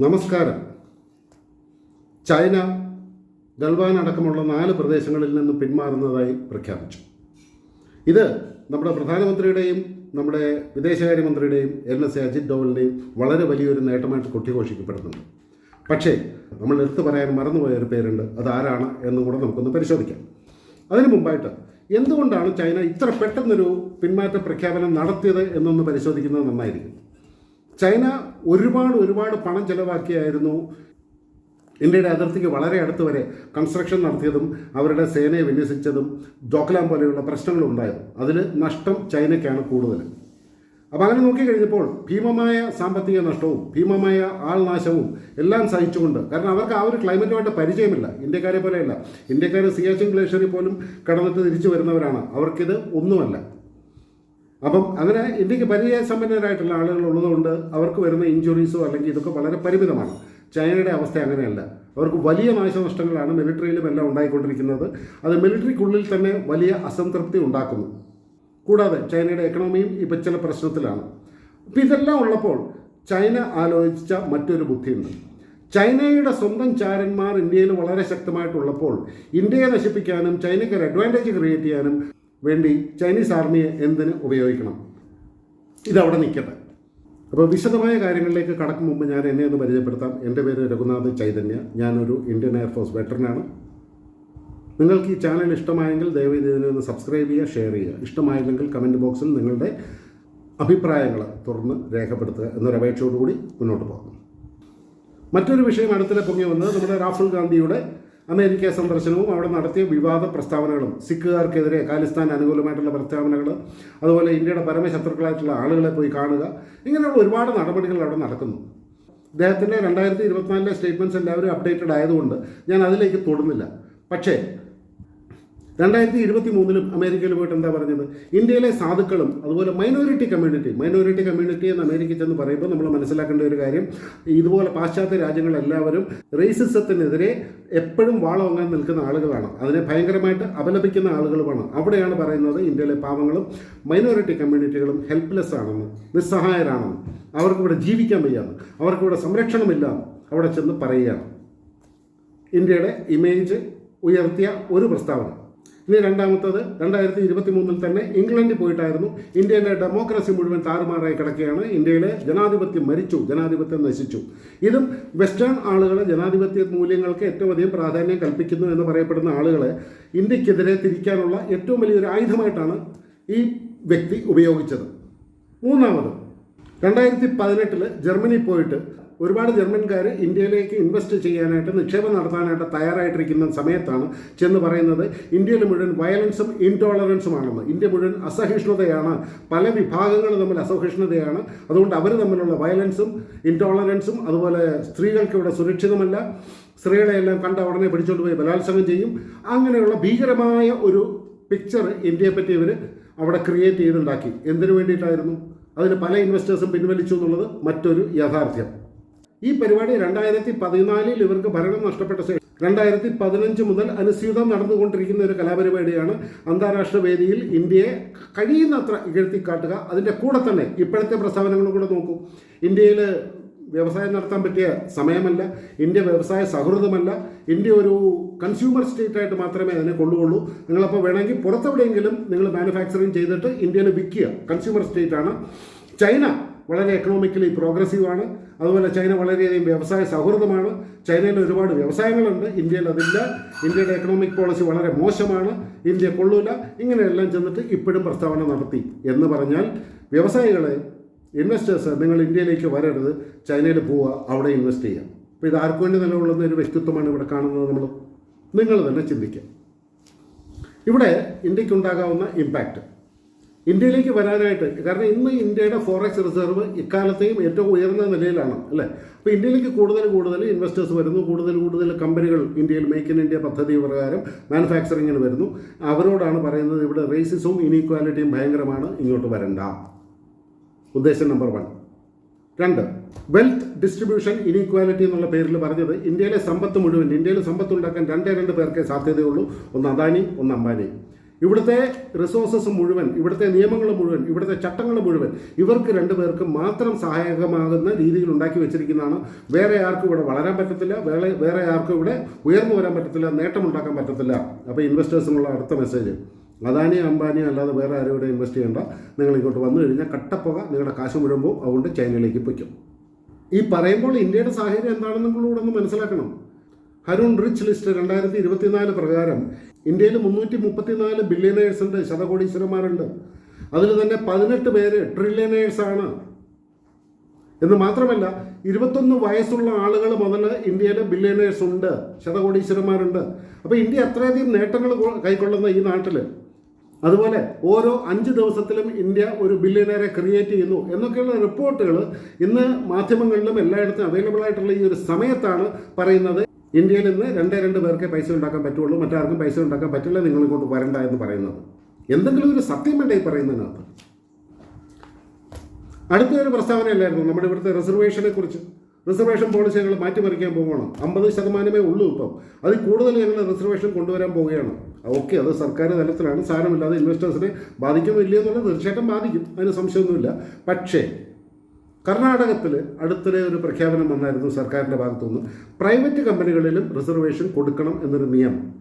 നമസ്കാരം. ചൈന ഗൽവാൻ അടക്കമുള്ള നാല് പ്രദേശങ്ങളിൽ നിന്ന് പിന്മാറുന്നതായി പ്രഖ്യാപിച്ചു. ഇത് നമ്മുടെ പ്രധാനമന്ത്രിയുടെയും നമ്മുടെ വിദേശകാര്യമന്ത്രിയുടെയും എൻ എസ് അജിത് ഡോവലിന്റെയും വളരെ വലിയൊരു നേട്ടമായിട്ട് കൊട്ടിഘോഷിക്കപ്പെടുന്നുണ്ട്. പക്ഷേ നമ്മൾ എടുത്തു പറയാൻ മറന്നുപോയ ഒരു പേരുണ്ട്. അത് ആരാണ് എന്നും കൂടെ നമുക്കൊന്ന് പരിശോധിക്കാം. അതിനു മുമ്പായിട്ട് എന്തുകൊണ്ടാണ് ചൈന ഇത്ര പെട്ടെന്നൊരു പിന്മാറ്റ പ്രഖ്യാപനം നടത്തിയത് എന്നൊന്ന് പരിശോധിക്കുന്നത് നന്നായിരിക്കും. ചൈന ഒരുപാട് ഒരുപാട് പണം ചെലവാക്കിയായിരുന്നു ഇന്ത്യയുടെ അതിർത്തിക്ക് വളരെ അടുത്ത് വരെ കൺസ്ട്രക്ഷൻ നടത്തിയതും അവരുടെ സേനയെ വിന്യസിച്ചതും ഡോക്ലാം പോലെയുള്ള പ്രശ്നങ്ങൾ ഉണ്ടായത് അതിൽ നഷ്ടം ചൈനയ്ക്കാണ് കൂടുതൽ അപ്പോൾ അങ്ങനെ നോക്കിക്കഴിഞ്ഞപ്പോൾ ഭീമമായ സാമ്പത്തിക നഷ്ടവും ഭീമമായ ആൾനാശവും എല്ലാം സഹിച്ചുകൊണ്ട് കാരണം അവർക്ക് ആ ഒരു ക്ലൈമറ്റുമായിട്ട് പരിചയമില്ല. ഇന്ത്യക്കാരെ പോലെയല്ല. ഇന്ത്യക്കാർ സിയാച്ചിൻ ഗ്ലേഷ്യറിൽ പോലും കടന്നിട്ട് തിരിച്ചു വരുന്നവരാണ്. അവർക്കിത് ഒന്നുമല്ല. അപ്പം അങ്ങനെ ഇന്ത്യയ്ക്ക് പരിചയസമ്പന്നരായിട്ടുള്ള ആളുകൾ ഉള്ളതുകൊണ്ട് അവർക്ക് വരുന്ന ഇഞ്ചുറീസോ അല്ലെങ്കിൽ ഇതൊക്കെ വളരെ പരിമിതമാണ്. ചൈനയുടെ അവസ്ഥ അങ്ങനെയല്ല. അവർക്ക് വലിയ നാശനഷ്ടങ്ങളാണ് മിലിറ്ററിയിലും എല്ലാം ഉണ്ടായിക്കൊണ്ടിരിക്കുന്നത്. അത് മിലിറ്ററിക്കുള്ളിൽ തന്നെ വലിയ അസംതൃപ്തി ഉണ്ടാക്കുന്നു. കൂടാതെ ചൈനയുടെ എക്കണോമിയും ഇപ്പം ചില പ്രശ്നത്തിലാണ്. അപ്പം ഇതെല്ലാം ഉള്ളപ്പോൾ ചൈന ആലോചിച്ച മറ്റൊരു ബുദ്ധിയുണ്ട്. ചൈനയുടെ സ്വന്തം ചാരന്മാർ ഇന്ത്യയിൽ വളരെ ശക്തമായിട്ടുള്ളപ്പോൾ ഇന്ത്യയെ നശിപ്പിക്കാനും ചൈനയ്ക്ക് ഒരു അഡ്വാന്റേജ് ക്രിയേറ്റ് ചെയ്യാനും വേണ്ടി ചൈനീസ് ആർമിയെ എന്തിന് ഉപയോഗിക്കണം? ഇതവിടെ നിൽക്കട്ടെ. അപ്പോൾ വിശദമായ കാര്യങ്ങളിലേക്ക് കടക്കും മുമ്പ് ഞാൻ എന്നെ ഒന്ന് പരിചയപ്പെടുത്താം. എന്റെ പേര് രഘുനാഥ് ചൈതന്യ. ഞാനൊരു ഇന്ത്യൻ എയർഫോഴ്സ് വെറ്ററനാണ്. നിങ്ങൾക്ക് ഈ ചാനൽ ഇഷ്ടമായെങ്കിൽ ദയവായി ഇതിനൊന്ന് സബ്സ്ക്രൈബ് ചെയ്യുക ഷെയർ ചെയ്യുക. ഇഷ്ടമായില്ലെങ്കിൽ കമന്റ് ബോക്സിൽ നിങ്ങളുടെ അഭിപ്രായങ്ങൾ തുറന്ന് രേഖപ്പെടുത്തുക എന്നൊരപേക്ഷയോടുകൂടി മുന്നോട്ട് പോകാം. മറ്റൊരു വിഷയം അടുത്തിടെ പൊങ്ങി വന്നത് നമ്മുടെ രാഹുൽ ഗാന്ധിയുടെ അമേരിക്ക സന്ദർശനവും അവിടെ നടത്തിയ വിവാദ പ്രസ്താവനകളും സിഖുകാർക്കെതിരെ ഖാലിസ്ഥാൻ അനുകൂലമായിട്ടുള്ള പ്രസ്താവനകൾ അതുപോലെ ഇന്ത്യയുടെ പരമശത്രുക്കളായിട്ടുള്ള ആളുകളെ പോയി കാണുക ഇങ്ങനെയുള്ള ഒരുപാട് നടപടികൾ അവിടെ നടക്കുന്നു. അദ്ദേഹത്തിന്റെ രണ്ടായിരത്തി ഇരുപത്തിനാലിലെ സ്റ്റേറ്റ്മെന്റ്സ് എല്ലാവരും അപ്ഡേറ്റഡ് ആയതുകൊണ്ട് ഞാൻ അതിലേക്ക് തൊടുന്നില്ല. പക്ഷേ രണ്ടായിരത്തി ഇരുപത്തി മൂന്നിലും അമേരിക്കയിൽ പോയിട്ട് എന്താ പറഞ്ഞത്? ഇന്ത്യയിലെ സാധുക്കളും അതുപോലെ മൈനോറിറ്റി കമ്മ്യൂണിറ്റി മൈനോറിറ്റി കമ്മ്യൂണിറ്റി എന്ന് അമേരിക്കയിൽ ചെന്ന് പറയുമ്പോൾ നമ്മൾ മനസ്സിലാക്കേണ്ട ഒരു കാര്യം ഇതുപോലെ പാശ്ചാത്യ രാജ്യങ്ങളെല്ലാവരും റേസിസത്തിനെതിരെ എപ്പോഴും വാളവങ്ങാൻ നിൽക്കുന്ന ആളുകളാണ്. അതിനെ ഭയങ്കരമായിട്ട് അപലപിക്കുന്ന ആളുകളുമാണ്. അവിടെയാണ് പറയുന്നത് ഇന്ത്യയിലെ പാവങ്ങളും മൈനോറിറ്റി കമ്മ്യൂണിറ്റികളും ഹെൽപ്ലെസ് ആണെന്ന് നിസ്സഹായരാണെന്ന്. അവർക്കിവിടെ ജീവിക്കാൻ വയ്യാന്ന് അവർക്കിവിടെ സംരക്ഷണമില്ല അവിടെ ചെന്ന് പറയുകയാണ്. ഇന്ത്യയുടെ ഇമേജ് ഉയർത്തിയ ഒരു പ്രസ്താവന. ഇനി രണ്ടാമത്തത് രണ്ടായിരത്തി ഇരുപത്തി മൂന്നിൽ തന്നെ ഇംഗ്ലണ്ടിൽ പോയിട്ടായിരുന്നു ഇന്ത്യയിലെ ഡെമോക്രസി മുഴുവൻ താറുമാറായി കിടക്കുകയാണ്. ഇന്ത്യയിലെ ജനാധിപത്യം മരിച്ചു ജനാധിപത്യം നശിച്ചു. ഇതും വെസ്റ്റേൺ ആളുകൾ ജനാധിപത്യ മൂല്യങ്ങൾക്ക് ഏറ്റവും അധികം പ്രാധാന്യം കൽപ്പിക്കുന്നു എന്ന് പറയപ്പെടുന്ന ആളുകളെ ഇന്ത്യക്കെതിരെ തിരിക്കാനുള്ള ഏറ്റവും വലിയൊരു ആയുധമായിട്ടാണ് ഈ വ്യക്തി ഉപയോഗിച്ചത്. മൂന്നാമത് രണ്ടായിരത്തി പതിനെട്ടിൽ ജർമ്മനി പോയിട്ട് ഒരുപാട് ജർമ്മൻകാർ ഇന്ത്യയിലേക്ക് ഇൻവെസ്റ്റ് ചെയ്യാനായിട്ട് നിക്ഷേപം നടത്താനായിട്ട് തയ്യാറായിട്ടിരിക്കുന്ന സമയത്താണ് ചെന്ന് പറയുന്നത് ഇന്ത്യയിൽ മുഴുവൻ വയലൻസും ഇൻടോളറൻസുമാണെന്ന് ഇന്ത്യ മുഴുവൻ അസഹിഷ്ണുതയാണ്. പല വിഭാഗങ്ങൾ തമ്മിൽ അസഹിഷ്ണുതയാണ്. അതുകൊണ്ട് അവർ തമ്മിലുള്ള വയലൻസും ഇൻടോളറൻസും അതുപോലെ സ്ത്രീകൾക്ക് ഇവിടെ സുരക്ഷിതമല്ല. സ്ത്രീകളെയെല്ലാം കണ്ട ഉടനെ പിടിച്ചുകൊണ്ട് പോയി ബലാത്സംഗം ചെയ്യും. അങ്ങനെയുള്ള ഭീകരമായ ഒരു പിക്ചർ ഇന്ത്യയെ പറ്റി ഇവർ അവിടെ ക്രിയേറ്റ് ചെയ്തുണ്ടാക്കി. എന്തിനു വേണ്ടിയിട്ടായിരുന്നു? അതിന് പല ഇൻവെസ്റ്റേഴ്സും പിൻവലിച്ചു എന്നുള്ളത് മറ്റൊരു യാഥാർത്ഥ്യം. ഈ പരിപാടി രണ്ടായിരത്തി പതിനാലിൽ ഇവർക്ക് ഭരണം നഷ്ടപ്പെട്ട ശേഷം രണ്ടായിരത്തി പതിനഞ്ച് മുതൽ അനുസ്യൂതം നടന്നുകൊണ്ടിരിക്കുന്ന ഒരു കലാപരിപാടിയാണ് അന്താരാഷ്ട്ര വേദിയിൽ ഇന്ത്യയെ കഴിയുന്നത്ര ഇകഴ്ത്തിക്കാട്ടുക. അതിന്റെ കൂടെ തന്നെ ഇപ്പോഴത്തെ പ്രസ്താവനകളും കൂടെ നോക്കൂ. ഇന്ത്യയിൽ വ്യവസായം നടത്താൻ പറ്റിയ സമയമല്ല ഇന്ത്യ വ്യവസായ സൗഹൃദമല്ല ഇന്ത്യ ഒരു കൺസ്യൂമർ സ്റ്റേറ്റ് ആയിട്ട് മാത്രമേ അതിനെ കൊള്ളുകയുള്ളൂ. നിങ്ങളപ്പോൾ വേണമെങ്കിൽ പുറത്തെവിടെയെങ്കിലും നിങ്ങൾ മാനുഫാക്ചറിങ് ചെയ്തിട്ട് ഇന്ത്യയിൽ വിൽക്കുക. കൺസ്യൂമർ സ്റ്റേറ്റ് ആണ്. ചൈന വളരെ എക്കണോമിക്കലി പ്രോഗ്രസീവാണ് അതുപോലെ ചൈന വളരെയധികം വ്യവസായ സൗഹൃദമാണ്. ചൈനയിൽ ഒരുപാട് വ്യവസായങ്ങളുണ്ട്. ഇന്ത്യയിൽ അതില്ല. ഇന്ത്യയുടെ എക്കണോമിക് പോളിസി വളരെ മോശമാണ്. ഇന്ത്യ കൊള്ളൂല. ഇങ്ങനെയെല്ലാം ചെന്നിട്ട് ഇപ്പോഴും പ്രസ്താവന നടത്തി എന്ന് പറഞ്ഞാൽ വ്യവസായികളെ ഇൻവെസ്റ്റേഴ്സ് നിങ്ങൾ ഇന്ത്യയിലേക്ക് വരരുത്. ചൈനയിൽ പോവുക. അവിടെ ഇൻവെസ്റ്റ് ചെയ്യാം അപ്പോൾ ഇത് ആർക്കു വേണ്ടി നിലകൊള്ളുന്ന ഒരു വ്യക്തിത്വമാണ് ഇവിടെ കാണുന്നത് നമ്മൾ. നിങ്ങൾ തന്നെ ചിന്തിക്കുക. ഇവിടെ ഇന്ത്യക്കുണ്ടാകാവുന്ന ഇമ്പാക്റ്റ് ഇന്ത്യയിലേക്ക് വരാനായിട്ട് കാരണം ഇന്ന് ഇന്ത്യയുടെ ഫോറക്സ് റിസർവ് ഇക്കാലത്തെയും ഏറ്റവും ഉയർന്ന നിലയിലാണ് അല്ലേ? അപ്പോൾ ഇന്ത്യയിലേക്ക് കൂടുതൽ കൂടുതൽ ഇൻവെസ്റ്റേഴ്സ് വരുന്നു. കൂടുതൽ കൂടുതൽ കമ്പനികൾ ഇന്ത്യയിൽ മേക്ക് ഇൻ ഇന്ത്യ പദ്ധതി പ്രകാരം മാനുഫാക്ചറിങ്ങിന് വരുന്നു. അവരോടാണ് പറയുന്നത് ഇവിടെ റേസിസവും ഇനീക്വാലിറ്റിയും ഭയങ്കരമാണ് ഇങ്ങോട്ട് വരണ്ട. ഉദ്ദേശം നമ്പർ വൺ രണ്ട് വെൽത്ത് ഡിസ്ട്രിബ്യൂഷൻ ഇനീക്വാലിറ്റി എന്നുള്ള പേരിൽ പറഞ്ഞത് ഇന്ത്യയിലെ സമ്പത്ത് മുഴുവൻ ഇന്ത്യയിൽ സമ്പത്ത് ഉണ്ടാക്കാൻ രണ്ടേ രണ്ട് പേർക്കേ സാധ്യതയുള്ളൂ. ഒന്ന് അദാനി ഒന്ന് അംബാനി. ഇവിടുത്തെ റിസോഴ്സസ് മുഴുവൻ ഇവിടുത്തെ നിയമങ്ങൾ മുഴുവൻ ഇവിടുത്തെ ചട്ടങ്ങൾ മുഴുവൻ ഇവർക്ക് രണ്ടുപേർക്ക് മാത്രം സഹായകമാകുന്ന രീതിയിൽ ഉണ്ടാക്കി വെച്ചിരിക്കുന്നതാണ്. വേറെ ആർക്കും ഇവിടെ വളരാൻ പറ്റത്തില്ല വേറെ വേറെ ആർക്കും ഇവിടെ ഉയർന്നു വരാൻ പറ്റത്തില്ല നേട്ടമുണ്ടാക്കാൻ പറ്റത്തില്ല. അപ്പോൾ ഇൻവെസ്റ്റേഴ്സിനുള്ള അടുത്ത മെസ്സേജ് അദാനി അംബാനി അല്ലാതെ വേറെ ആരും ഇവിടെ ഇൻവെസ്റ്റ് ചെയ്യേണ്ട. നിങ്ങൾ ഇങ്ങോട്ട് വന്നു കഴിഞ്ഞാൽ കട്ടപ്പുക നിങ്ങളുടെ കാശ് മുഴുമ്പോൾ അതുകൊണ്ട് ചൈനയിലേക്ക് പൊയ്ക്കും. ഈ പറയുമ്പോൾ ഇന്ത്യയുടെ സാഹചര്യം എന്താണെന്നും കൂടെ ഒന്ന് മനസ്സിലാക്കണം. ഹരുൺ റിച്ച് ലിസ്റ്റ് രണ്ടായിരത്തി ഇരുപത്തിനാല് പ്രകാരം ഇന്ത്യയിൽ മുന്നൂറ്റി മുപ്പത്തിനാല് ബില്യനേഴ്സ് ഉണ്ട് ശതകോടീശ്വരന്മാരുണ്ട്. അതിൽ തന്നെ പതിനെട്ട് പേര് ട്രില്യനേഴ്സ് ആണ്. എന്ന് മാത്രമല്ല ഇരുപത്തൊന്ന് വയസ്സുള്ള ആളുകൾ മുതൽ ഇന്ത്യയിലെ ബില്യനേഴ്സ് ഉണ്ട് ശതകോടീശ്വരന്മാരുണ്ട്. അപ്പോൾ ഇന്ത്യ അത്രയധികം നേട്ടങ്ങൾ കൈക്കൊള്ളുന്ന ഈ നാട്ടിൽ അതുപോലെ ഓരോ അഞ്ച് ദിവസത്തിലും ഇന്ത്യ ഒരു ബില്യനറെ ക്രിയേറ്റ് ചെയ്യുന്നു എന്നൊക്കെയുള്ള റിപ്പോർട്ടുകൾ ഇന്ന് മാധ്യമങ്ങളിലും എല്ലായിടത്തും അവൈലബിൾ ആയിട്ടുള്ള ഈ ഒരു സമയത്താണ് പറയുന്നത് ഇന്ത്യയിൽ ഇന്ന് രണ്ടേ രണ്ട് പേർക്കേ പൈസ ഉണ്ടാക്കാൻ പറ്റുള്ളൂ മറ്റാർക്കും പൈസ ഉണ്ടാക്കാൻ പറ്റില്ല നിങ്ങൾ ഇങ്ങോട്ട് വരണ്ട എന്ന് പറയുന്നത്. എന്തെങ്കിലും ഒരു സത്യം ഈ പറയുന്നതിനകത്ത്? അടുത്തൊരു പ്രസ്താവനയല്ലായിരുന്നു നമ്മുടെ ഇവിടുത്തെ റിസർവേഷനെ കുറിച്ച്. റിസർവേഷൻ പോളിസി ഞങ്ങൾ മാറ്റിമറിക്കാൻ പോവുകയാണ്. അമ്പത് ശതമാനമേ ഉള്ളൂ ഇപ്പം. അതിൽ കൂടുതൽ ഞങ്ങൾ റിസർവേഷൻ കൊണ്ടുവരാൻ പോവുകയാണ്. ഓക്കെ അത് സർക്കാർ തലത്തിലാണ്. സാരമില്ലാതെ ഇൻവെസ്റ്റേഴ്സിനെ ബാധിക്കുമോ ഇല്ലയോ എന്നുള്ളത് തീർച്ചയായിട്ടും ബാധിക്കും. അതിന് സംശയമൊന്നുമില്ല. പക്ഷേ കർണാടകത്തിൽ അടുത്തിടെ ഒരു പ്രഖ്യാപനം വന്നായിരുന്നു സർക്കാരിന്റെ ഭാഗത്തുനിന്ന്. പ്രൈവറ്റ് കമ്പനികളിലും റിസർവേഷൻ കൊടുക്കണം എന്നൊരു നിയമം.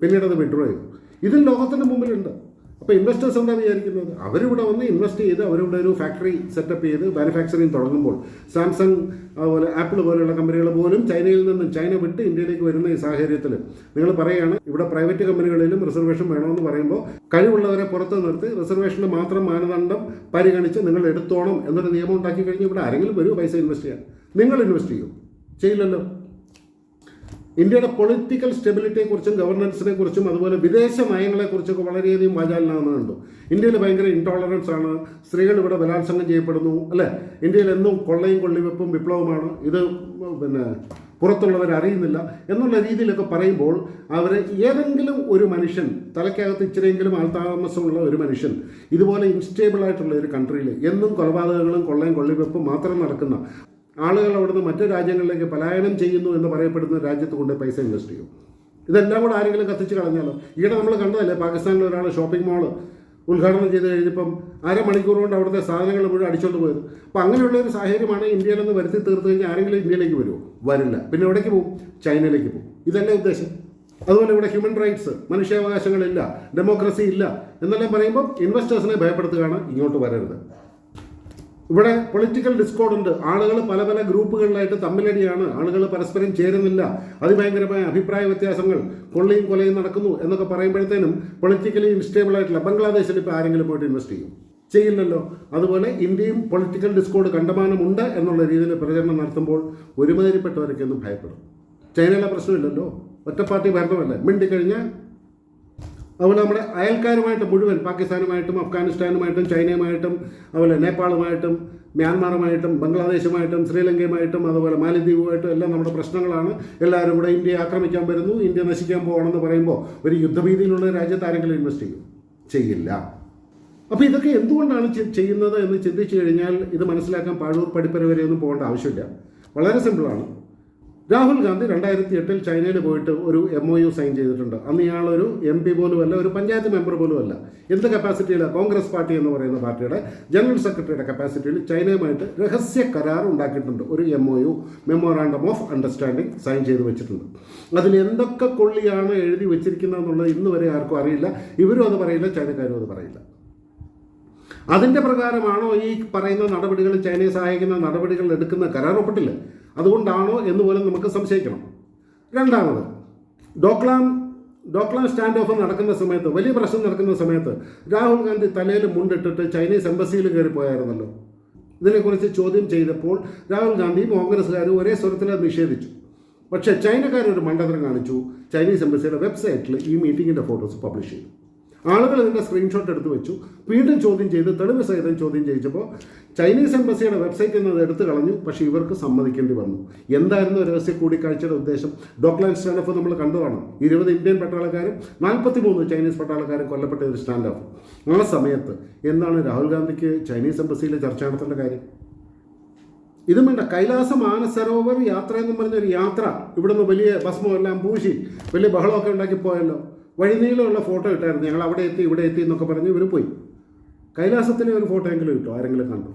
പിന്നീട് അത് വിഡ്രോ ചെയ്തു. ഇതിൽ ലോകത്തിന്റെ മുമ്പിലുണ്ട്. അപ്പോൾ ഇൻവെസ്റ്റേഴ്സ് എന്താ വിചാരിക്കുന്നത്? അവരിവിടെ വന്ന് ഇൻവെസ്റ്റ് ചെയ്ത് അവരിവിടെ ഒരു ഫാക്ടറി സെറ്റപ്പ് ചെയ്ത് മാനുഫാക്ചറിങ് തുടങ്ങുമ്പോൾ സാംസങ് അതുപോലെ ആപ്പിൾ പോലെയുള്ള കമ്പനികൾ പോലും ചൈനയിൽ നിന്നും ചൈന വിട്ട് ഇന്ത്യയിലേക്ക് വരുന്ന ഈ സാഹചര്യത്തിൽ നിങ്ങൾ പറയുകയാണ് ഇവിടെ പ്രൈവറ്റ് കമ്പനികളിലും റിസർവേഷൻ വേണമെന്ന് പറയുമ്പോൾ കഴിവുള്ളവരെ പുറത്ത് നിർത്തി റിസർവേഷന് മാത്രം മാനദണ്ഡം പരിഗണിച്ച് നിങ്ങൾ എടുത്തോണം എന്നൊരു നിയമം ഉണ്ടാക്കി കഴിഞ്ഞാൽ ഇവിടെ ആരെങ്കിലും വരും പൈസ ഇൻവെസ്റ്റ് ചെയ്യാൻ. നിങ്ങൾ ഇൻവെസ്റ്റ് ചെയ്യും. ചെയ്യില്ലല്ലോ. ഇന്ത്യയുടെ പൊളിറ്റിക്കൽ സ്റ്റെബിലിറ്റിയെക്കുറിച്ചും ഗവർണൻസിനെ കുറിച്ചും അതുപോലെ വിദേശ നയങ്ങളെക്കുറിച്ചൊക്കെ വളരെയധികം വാചാലനാകുന്നുണ്ട് ഇന്ത്യയിൽ ഭയങ്കര ഇൻടോളറൻസ് ആണ്. സ്ത്രീകൾ ഇവിടെ ബലാത്സംഗം ചെയ്യപ്പെടുന്നു അല്ലേ? ഇന്ത്യയിൽ എന്നും കൊള്ളയും കൊള്ളിവെപ്പും വിപ്ലവമാണ്. ഇത് പിന്നെ പുറത്തുള്ളവർ അറിയുന്നില്ല എന്നുള്ള രീതിയിലൊക്കെ പറയുമ്പോൾ അവർ ഏതെങ്കിലും ഒരു മനുഷ്യൻ തലയ്ക്കകത്ത് ഇച്ചിരിയെങ്കിലും ആൾതാമസമുള്ള ഒരു മനുഷ്യൻ ഇതുപോലെ ഇൻസ്റ്റേബിൾ ആയിട്ടുള്ള ഒരു കൺട്രിയിൽ എന്നും കൊലപാതകങ്ങളും കൊള്ളയും കൊള്ളിവെപ്പും മാത്രം നടക്കുന്ന ആളുകൾ അവിടുന്ന് മറ്റു രാജ്യങ്ങളിലേക്ക് പലായനം ചെയ്യുന്നു എന്ന് പറയപ്പെടുന്ന രാജ്യത്ത് കൊണ്ട് പൈസ ഇൻവെസ്റ്റ് ചെയ്യും. ഇതെല്ലാം കൂടെ ആരെങ്കിലും കത്തിച്ച് കളഞ്ഞാലോ? ഈയിടെ നമ്മൾ കണ്ടതല്ലേ പാകിസ്ഥാനിൽ ഒരാൾ ഷോപ്പിംഗ് മാൾ ഉദ്ഘാടനം ചെയ്ത് കഴിഞ്ഞപ്പം അരമണിക്കൂർ കൊണ്ട് അവിടുത്തെ സാധനങ്ങൾ മുഴുവൻ അടിച്ചോണ്ട് പോയത്. അപ്പോൾ അങ്ങനെയുള്ള ഒരു സാഹചര്യമാണ് ഇന്ത്യയിൽ നിന്ന് വരുത്തി തീർത്ത് കഴിഞ്ഞാൽ ആരെങ്കിലും ഇന്ത്യയിലേക്ക് വരുമോ വരില്ല. പിന്നെ എവിടേക്ക് പോകും ചൈനയിലേക്ക് പോകും ഇതല്ലേ ഉദ്ദേശം. അതുപോലെ ഇവിടെ ഹ്യൂമൻ റൈറ്റ്സ് മനുഷ്യാവകാശങ്ങളില്ല ഡെമോക്രസി ഇല്ല എന്നെല്ലാം പറയുമ്പോൾ ഇൻവെസ്റ്റേഴ്സിനെ ഭയപ്പെടുത്തുകയാണ് ഇങ്ങോട്ട് വരരുത്. ഇവിടെ പൊളിറ്റിക്കൽ ഡിസ്കോഡ് ഉണ്ട്. ആളുകൾ പല പല ഗ്രൂപ്പുകളിലായിട്ട് തമ്മിലടിയാണ്. ആളുകൾ പരസ്പരം ചേരുന്നില്ല. അതിഭയങ്കരമായ അഭിപ്രായ വ്യത്യാസങ്ങൾ. കൊള്ളയും കൊലയും നടക്കുന്നു എന്നൊക്കെ പറയുമ്പോഴത്തേനും പൊളിറ്റിക്കലി ഇൻസ്റ്റേബിൾ ആയിട്ടുള്ള ബംഗ്ലാദേശിൽ ഇപ്പോൾ ആരെങ്കിലും പോയിട്ട് ഇൻവെസ്റ്റ് ചെയ്യും? ചെയ്യില്ലല്ലോ. അതുപോലെ ഇന്ത്യയും പൊളിറ്റിക്കൽ ഡിസ്കോഡ് കണ്ടമാനമുണ്ട് എന്നുള്ള രീതിയിൽ പ്രചരണം നടത്തുമ്പോൾ ഒരുമാതിരിപ്പെട്ടവരൊക്കെ ഒന്നും ഭയപ്പെടും. ചൈനയിലെ പ്രശ്നമില്ലല്ലോ. ഒറ്റപ്പാർട്ടി ഭരണമല്ലേ? മിണ്ടിക്കഴിഞ്ഞാൽ അതുപോലെ നമ്മുടെ അയൽക്കാരുമായിട്ട് മുഴുവൻ പാകിസ്ഥാനുമായിട്ടും അഫ്ഗാനിസ്ഥാനുമായിട്ടും ചൈനയുമായിട്ടും അതുപോലെ നേപ്പാളുമായിട്ടും മ്യാൻമാറുമായിട്ടും ബംഗ്ലാദേശുമായിട്ടും ശ്രീലങ്കയുമായിട്ടും അതുപോലെ മാലിദ്വീപുമായിട്ടും എല്ലാം നമ്മുടെ പ്രശ്നങ്ങളാണ്. എല്ലാവരും കൂടെ ഇന്ത്യ ആക്രമിക്കാൻ വരുന്നു ഇന്ത്യ നശിക്കാൻ പോകണമെന്ന് പറയുമ്പോൾ ഒരു യുദ്ധഭീതിയിലുള്ള രാജ്യത്ത് ആരെങ്കിലും ഇൻവെസ്റ്റ് ചെയ്യും? ചെയ്യില്ല. അപ്പോൾ ഇതൊക്കെ എന്തുകൊണ്ടാണ് ചെയ്യുന്നത് എന്ന് ചിന്തിച്ചു കഴിഞ്ഞാൽ ഇത് മനസ്സിലാക്കാൻ പാഴൂർ പഠിപ്പര വരെയൊന്നും പോകേണ്ട ആവശ്യമില്ല. വളരെ സിമ്പിളാണ് രാഹുൽ ഗാന്ധി രണ്ടായിരത്തി എട്ടിൽ ചൈനയിൽ പോയിട്ട് ഒരു എം ഒ യു സൈൻ ചെയ്തിട്ടുണ്ട്. അന്ന് ഇയാളൊരു എം പി പോലും അല്ല ഒരു പഞ്ചായത്ത് മെമ്പർ പോലും അല്ല എന്ത് കപ്പാസിറ്റിയിലാണ് കോൺഗ്രസ് പാർട്ടി എന്ന് പറയുന്ന പാർട്ടിയുടെ ജനറൽ സെക്രട്ടറിയുടെ കപ്പാസിറ്റിയിൽ ചൈനയുമായിട്ട് രഹസ്യ കരാർ ഉണ്ടാക്കിയിട്ടുണ്ട്. ഒരു M O U memorandum of understanding sign ചെയ്ത് വെച്ചിട്ടുണ്ട്. അതിൽ എന്തൊക്കെ കൊള്ളിയാണ് എഴുതി വെച്ചിരിക്കുന്നതെന്നുള്ളത് ഇന്ന് വരെ ആർക്കും അറിയില്ല. ഇവരും അത് പറയില്ല ചൈനക്കാരും അത് പറയില്ല. അതിന്റെ പ്രകാരമാണോ ഈ പറയുന്ന നടപടികൾ ചൈനയെ സഹായിക്കുന്ന നടപടികൾ എടുക്കുന്ന കരാർ ഒപ്പിട്ടില്ല? അതുകൊണ്ടാണോ എന്ന് പോലും നമുക്ക് സംശയിക്കണം. രണ്ടാമത് ഡോക്ലാം ഡോക്ലാം സ്റ്റാൻഡ് ഓഫ് നടക്കുന്ന സമയത്ത് വലിയ പ്രശ്നം നടക്കുന്ന സമയത്ത് രാഹുൽ ഗാന്ധി തലയിൽ മുണ്ടിട്ടിട്ട് ചൈനീസ് എംബസിയിൽ കയറി പോയായിരുന്നല്ലോ. ഇതിനെക്കുറിച്ച് ചോദ്യം ചെയ്തപ്പോൾ രാഹുൽ ഗാന്ധിയും കോൺഗ്രസ്സുകാരും ഒരേ സ്വരത്തിൽ നിഷേധിച്ചു. പക്ഷേ ചൈനക്കാരൊരു മണ്ഡലം കാണിച്ചു. ചൈനീസ് എംബസിയുടെ വെബ്സൈറ്റിൽ ഈ മീറ്റിങ്ങിന്റെ ഫോട്ടോസ് പബ്ലിഷ് ചെയ്തു. ആളുകൾ ഇതിന്റെ സ്ക്രീൻഷോട്ട് എടുത്തു വെച്ചു. വീണ്ടും ചോദ്യം ചെയ്ത് തെളിവ് സഹിതം ചോദ്യം ചെയ്യിച്ചപ്പോൾ ചൈനീസ് എംബസിയുടെ വെബ്സൈറ്റിൽ നിന്ന് എടുത്തു കളഞ്ഞു. പക്ഷേ ഇവർക്ക് സമ്മതിക്കേണ്ടി വന്നു. എന്തായിരുന്നു രഹസ്യ കൂടിക്കാഴ്ചയുടെ ഉദ്ദേശം? ഡോക്ലാൻഡ് സ്റ്റാൻഡ് ഓഫ് നമ്മൾ കണ്ടതാണ് ഇരുപത് ഇന്ത്യൻ പട്ടാളക്കാരും നാൽപ്പത്തി മൂന്ന് ചൈനീസ് പട്ടാളക്കാരും കൊല്ലപ്പെട്ട ഒരു സ്റ്റാൻഡ് ഓഫ് ആ സമയത്ത് എന്താണ് രാഹുൽ ഗാന്ധിക്ക് ചൈനീസ് എംബസിയിലെ ചർച്ച നടത്തേണ്ട കാര്യം? ഇതും വേണ്ട. കൈലാസ മാനസരോവർ യാത്ര എന്ന് പറഞ്ഞൊരു യാത്ര. ഇവിടുന്ന് വലിയ ഭസ്മം എല്ലാം പൂശി വലിയ ബഹളമൊക്കെ ഉണ്ടാക്കി പോയല്ലോ. വഴിനീളമുള്ള ഫോട്ടോ ഇട്ടായിരുന്നു. ഞങ്ങൾ അവിടെ എത്തി ഇവിടെ എത്തി എന്നൊക്കെ പറഞ്ഞ് ഇവർ പോയി. കൈലാസത്തിലെ ഒരു ഫോട്ടോ എങ്കിലും കിട്ടോ ആരെങ്കിലും കണ്ടോ?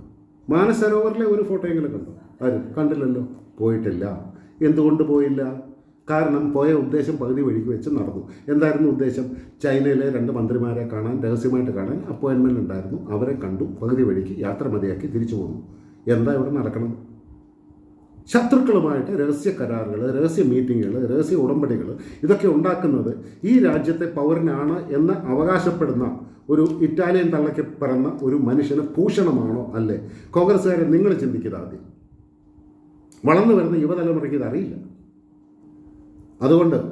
മാനസരോവറിലെ ഒരു ഫോട്ടോ എങ്കിലും കണ്ടോ? ആരും കണ്ടില്ലല്ലോ? പോയിട്ടില്ല. എന്തുകൊണ്ട് പോയില്ല? കാരണം പോയ ഉദ്ദേശം പകുതി വഴിക്ക് വെച്ച് നടന്നു. എന്തായിരുന്നു ഉദ്ദേശം? ചൈനയിലെ രണ്ട് മന്ത്രിമാരെ കാണാൻ രഹസ്യമായിട്ട് കാണാൻ അപ്പോയിൻമെന്റ് ഉണ്ടായിരുന്നു. അവരെ കണ്ടു. പകുതി വഴിക്ക് യാത്ര മതിയാക്കി തിരിച്ചു പോന്നു. എന്താ ഇവിടെ നടക്കണം? ശത്രുക്കളുമായിട്ട് രഹസ്യ കരാറുകൾ രഹസ്യ മീറ്റിങ്ങുകൾ രഹസ്യ ഉടമ്പടികൾ ഇതൊക്കെ ഉണ്ടാക്കുന്നത് ഈ രാജ്യത്തെ പൗരനാണ് എന്ന് അവകാശപ്പെടുന്ന ഒരു ഇറ്റാലിയൻ തള്ളയ്ക്ക് പിറന്ന ഒരു മനുഷ്യന് ഭൂഷണമാണോ അല്ലേ? കോൺഗ്രസ്സുകാരെ നിങ്ങൾ ചിന്തിക്കുക ആദ്യം. വളർന്നു വരുന്ന യുവതലമുറയ്ക്ക് ഇത് അറിയില്ല. അതുകൊണ്ട്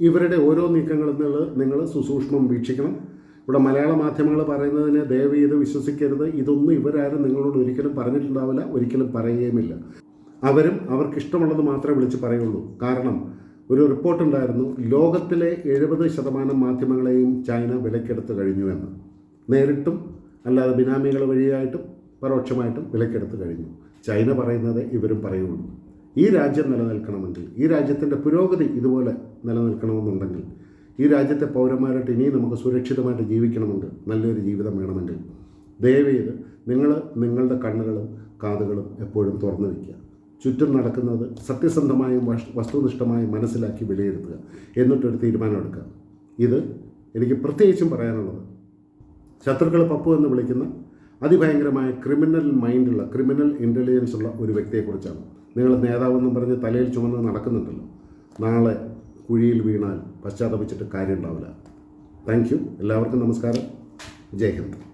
ഇവരുടെ ഓരോ നീക്കങ്ങളിൽ നിന്ന് നിങ്ങൾ സുസൂക്ഷ്മം വീക്ഷിക്കണം. ഇവിടെ മലയാള മാധ്യമങ്ങൾ പറയുന്നതിനെ ദയവ് ചെയ്ത് വിശ്വസിക്കരുത്. ഇതൊന്നും ഇവരാരും നിങ്ങളോട് ഒരിക്കലും പറഞ്ഞിട്ടുണ്ടാവില്ല ഒരിക്കലും പറയുകയുമില്ല. അവരും അവർക്ക് ഇഷ്ടമുള്ളത് മാത്രമേ വിളിച്ച് പറയുള്ളൂ. കാരണം ഒരു റിപ്പോർട്ടുണ്ടായിരുന്നു ലോകത്തിലെ എഴുപത് ശതമാനം മാധ്യമങ്ങളെയും ചൈന വിലക്കെടുത്ത് കഴിഞ്ഞു എന്ന്. നേരിട്ടും അല്ലാതെ ബിനാമികൾ വഴിയായിട്ടും പരോക്ഷമായിട്ടും വിലക്കെടുത്ത് കഴിഞ്ഞു. ചൈന പറയുന്നത് ഇവരും പറയുള്ളൂ. ഈ രാജ്യം നിലനിൽക്കണമെങ്കിൽ ഈ രാജ്യത്തിന്റെ പുരോഗതി ഇതുപോലെ നിലനിൽക്കണമെന്നുണ്ടെങ്കിൽ ഈ രാജ്യത്തെ പൗരന്മാരായിട്ട് ഇനിയും നമുക്ക് സുരക്ഷിതമായിട്ട് ജീവിക്കണമെങ്കിൽ നല്ലൊരു ജീവിതം വേണമെങ്കിൽ ദയവേത് നിങ്ങൾ നിങ്ങളുടെ കണ്ണുകളും കാതുകളും എപ്പോഴും തുറന്നു വയ്ക്കുക ചുറ്റും നടക്കുന്നത് സത്യസന്ധമായും വസ്- വസ്തുനിഷ്ഠമായും മനസ്സിലാക്കി വിലയിരുത്തുക എന്നിട്ടൊരു തീരുമാനമെടുക്കുക. ഇത് എനിക്ക് പ്രത്യേകിച്ചും പറയാനുള്ളത് ശത്രുക്കൾ പപ്പു എന്ന് വിളിക്കുന്ന അതിഭയങ്കരമായ ക്രിമിനൽ മൈൻഡുള്ള ക്രിമിനൽ ഇന്റലിജൻസ് ഉള്ള ഒരു വ്യക്തിയെക്കുറിച്ചാണ്. നിങ്ങൾ നേതാവെന്നും പറഞ്ഞ് തലയിൽ ചുമന്ന് നടക്കുന്നുണ്ടല്ലോ. നാളെ കുഴിയിൽ വീണാൽ പശ്ചാത്തപിച്ചിട്ട് കാര്യമുണ്ടാവില്ല. Thank you. എല്ലാവർക്കും നമസ്കാരം. ജയ് ഹിന്ദ്.